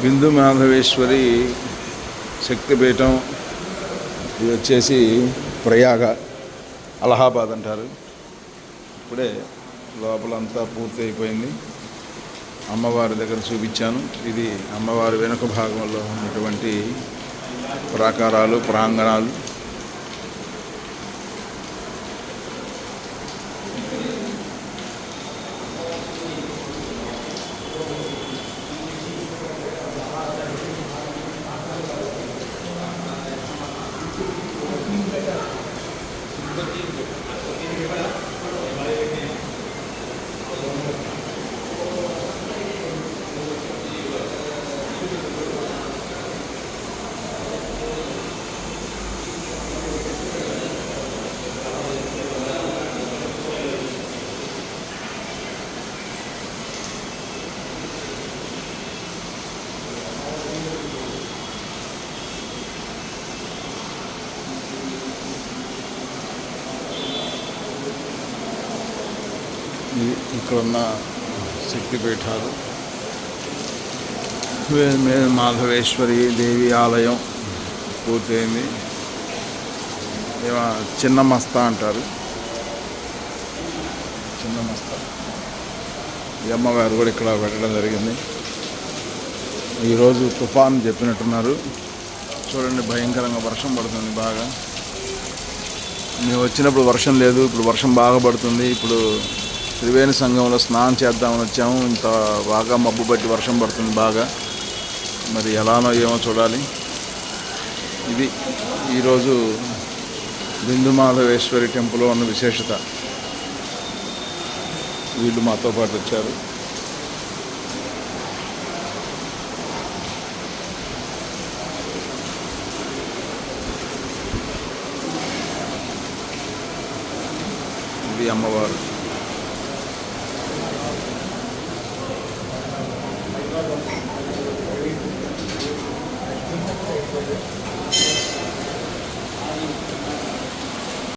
బిందు మాధవేశ్వరి శక్తిపీఠం ఇది వచ్చేసి ప్రయాగ అలహాబాద్ అంటారు. ఇప్పుడే లోపలంతా పూర్తి అయిపోయింది అమ్మవారి దగ్గర చూపించాను. ఇది అమ్మవారి వెనుక భాగంలో ఉన్నటువంటి ప్రాకారాలు ప్రాంగణాలు. Continuo. Continuo. Continuo. Continuo. ఇక్కడున్న శక్తిపీఠాలు. వే- మాధవేశ్వరి దేవి ఆలయం పూర్తయింది. చిన్న మస్తా అంటారు. చిన్న మస్తా. ఈ అమ్మవారు కూడా ఇక్కడ పెట్టడం జరిగింది. ఈరోజు తుఫాన్ చెప్పినట్టున్నారు. చూడండి భయంకరంగా వర్షం పడుతుంది బాగా. మేము వచ్చినప్పుడు వర్షం లేదు ఇప్పుడు వర్షం బాగా పడుతుంది. ఇప్పుడు త్రివేణి సంఘంలో స్నానం చేద్దామని వచ్చాము. ఇంత బాగా మబ్బు పట్టి వర్షం పడుతుంది బాగా. మరి ఎలానో ఏమో చూడాలి. ఇది ఈరోజు బిందుమాధవేశ్వరి టెంపుల్లో ఉన్న విశేషత. వీళ్ళు మాతో పాటు వచ్చారు. ఇది అమ్మవారు.